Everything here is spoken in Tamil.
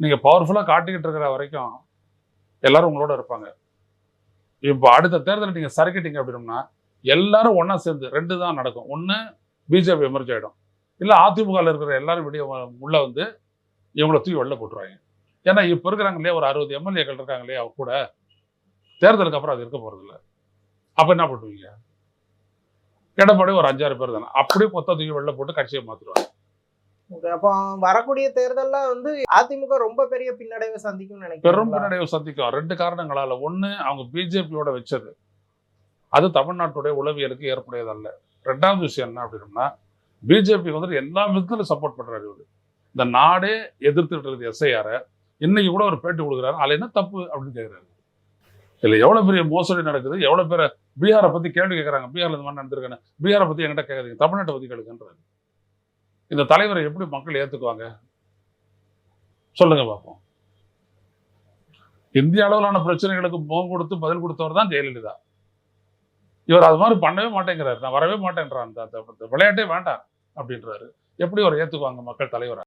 நீங்கள் பவர்ஃபுல்லாக காட்டிக்கிட்டு இருக்கிற வரைக்கும் எல்லாரும் உங்களோட இருப்பாங்க. இப்போ அடுத்த தேர்தல் நீங்கள் சறுக்கிட்டீங்க அப்படின்னா எல்லாரும் ஒன்றா சேர்ந்து ரெண்டு தான் நடக்கும். ஒன்று பிஜேபி எமர்ஜ் ஆகிடும் இல்லை அதிமுகவில் இருக்கிற எல்லாரும் வெளியே உள்ளே வந்து இவங்களை தூக்கி வெளில போட்டுருவாங்க. ஏன்னா இப்போ இருக்கிறாங்க இல்லையா ஒரு அறுபது எம்எல்ஏக்கள் இருக்காங்க இல்லையா அவங்க கூட தேர்தலுக்கு அப்புறம் அது இருக்க போகிறதில்ல அப்போ என்ன பண்ணுவீங்க? எடப்பாடி ஒரு அஞ்சாறு பேர் தானே. அப்படியே மொத்தம் தூக்கி வெளில போட்டு கட்சியை மாற்றிடுவாங்க அப்போ வரக்கூடிய தேர்தல்ல வந்து அதிமுக ரொம்ப பெரிய பின்னடைவை சந்திக்கும் பெரும் நினைக்கிறேன் பின்னடைவு சந்திக்கும். ரெண்டு காரணங்களால. ஒண்ணு அவங்க பிஜேபியோட வச்சது. அது தமிழ்நாட்டுடைய உளவியலுக்கு ஏற்புடையதல்ல. ரெண்டாவது விஷயம் என்ன அப்படின்னா பிஜேபி வந்துட்டு எல்லா விதத்திலும் சப்போர்ட் பண்றாரு இவரு. இந்த நாடே எதிர்த்துட்டு இருக்குது எஸ்ஐஆர இன்னைக்கு கூட ஒரு பேட்டி கொடுக்குறாரு. அதுல என்ன தப்பு அப்படின்னு கேட்குறாரு இல்ல எவ்வளவு பெரிய மோசடி நடக்குது? எவ்வளவு பேர் பீகாரை பத்தி கேள்வி கேட்கறாங்க பீகார்ல இந்த மாதிரி நடந்திருக்காங்க பீகாரை பத்தி என்கிட்ட கேட்குறீங்க தமிழ்நாட்டை பத்தி கேளுங்கன்றாரு. இந்த தலைவரை எப்படி மக்கள் ஏத்துக்குவாங்க? சொல்லுங்க பார்ப்போம் இந்திய அளவிலான பிரச்சனைகளுக்கு முகம் கொடுத்து பதில் கொடுத்தவர் தான் ஜெயலலிதா. இவர் அது மாதிரி பண்ணவே மாட்டேங்கிறாரு. நான் வரவே மாட்டேன்றான். விளையாட்டே வேண்டாம் அப்படின்றாரு. எப்படி அவர் ஏத்துக்குவாங்க மக்கள் தலைவரை?